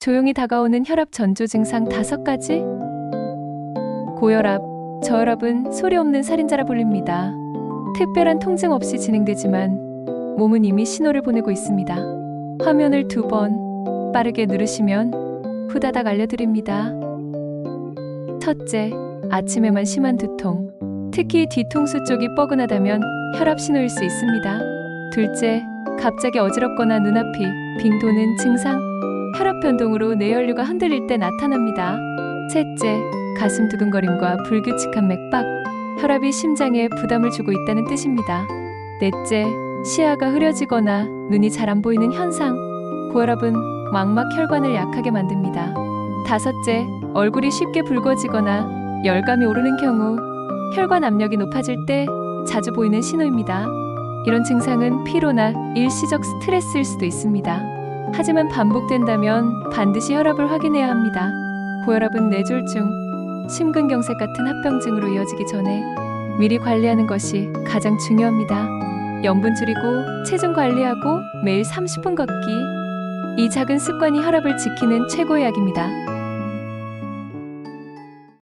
조용히 다가오는 혈압 전조 증상 다섯 가지. 고혈압, 저혈압은 소리 없는 살인자라 불립니다. 특별한 통증 없이 진행되지만 몸은 이미 신호를 보내고 있습니다. 화면을 두 번 빠르게 누르시면 후다닥 알려드립니다. 첫째, 아침에만 심한 두통. 특히 뒤통수 쪽이 뻐근하다면 혈압 신호일 수 있습니다. 둘째, 갑자기 어지럽거나 눈앞이 빙 도는 증상. 혈압 변동으로 뇌혈류가 흔들릴 때 나타납니다. 셋째, 가슴 두근거림과 불규칙한 맥박. 혈압이 심장에 부담을 주고 있다는 뜻입니다. 넷째, 시야가 흐려지거나 눈이 잘 안 보이는 현상. 고혈압은 망막 혈관을 약하게 만듭니다. 다섯째, 얼굴이 쉽게 붉어지거나 열감이 오르는 경우 혈관 압력이 높아질 때 자주 보이는 신호입니다. 이런 증상은 피로나 일시적 스트레스일 수도 있습니다. 하지만 반복된다면 반드시 혈압을 확인해야 합니다. 고혈압은 뇌졸중, 심근경색 같은 합병증으로 이어지기 전에 미리 관리하는 것이 가장 중요합니다. 염분 줄이고 체중 관리하고 매일 30분 걷기. 이 작은 습관이 혈압을 지키는 최고의 약입니다.